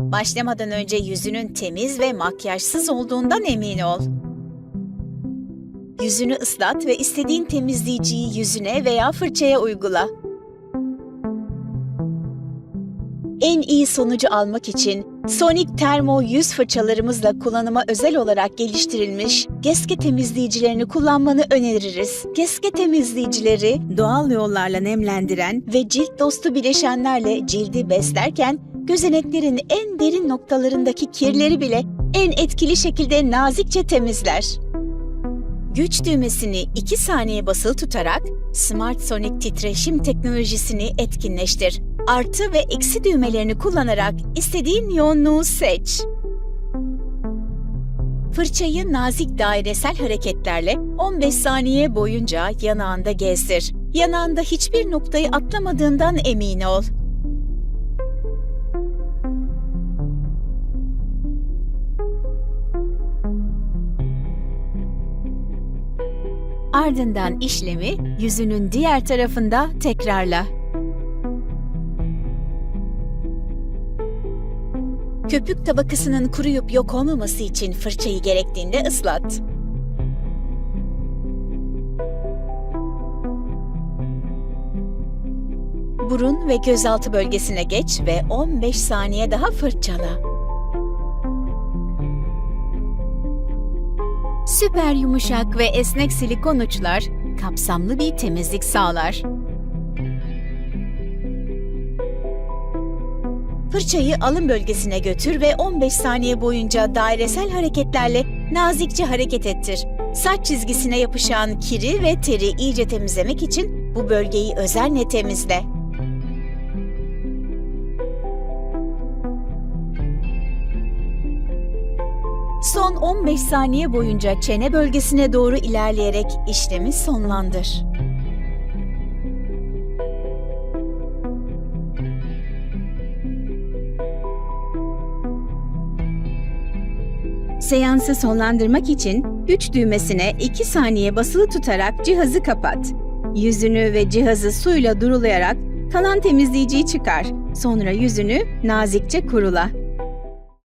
Başlamadan önce yüzünün temiz ve makyajsız olduğundan emin ol. Yüzünü ıslat ve istediğin temizleyiciyi yüzüne veya fırçaya uygula. En iyi sonucu almak için Sonic Thermo yüz fırçalarımızla kullanıma özel olarak geliştirilmiş geske temizleyicilerini kullanmanı öneririz. Geske temizleyicileri doğal yollarla nemlendiren ve cilt dostu bileşenlerle cildi beslerken gözeneklerin en derin noktalarındaki kirleri bile en etkili şekilde nazikçe temizler. Güç düğmesini 2 saniye basılı tutarak Smart Sonic titreşim teknolojisini etkinleştir. Artı ve eksi düğmelerini kullanarak istediğin yoğunluğu seç. Fırçayı nazik dairesel hareketlerle 15 saniye boyunca yanağında gezdir. Yanağında hiçbir noktayı atlamadığından emin ol. Ardından işlemi yüzünün diğer tarafında tekrarla. Köpük tabakasının kuruyup yok olmaması için fırçayı gerektiğinde ıslat. Burun ve gözaltı bölgesine geç ve 15 saniye daha fırçala. Süper yumuşak ve esnek silikon uçlar kapsamlı bir temizlik sağlar. Fırçayı alın bölgesine götür ve 15 saniye boyunca dairesel hareketlerle nazikçe hareket ettir. Saç çizgisine yapışan kiri ve teri iyice temizlemek için bu bölgeyi özenle temizle. Son 15 saniye boyunca çene bölgesine doğru ilerleyerek işlemi sonlandır. Seansı sonlandırmak için güç düğmesine 2 saniye basılı tutarak cihazı kapat. Yüzünü ve cihazı suyla durulayarak kalan temizleyiciyi çıkar. Sonra yüzünü nazikçe kurula.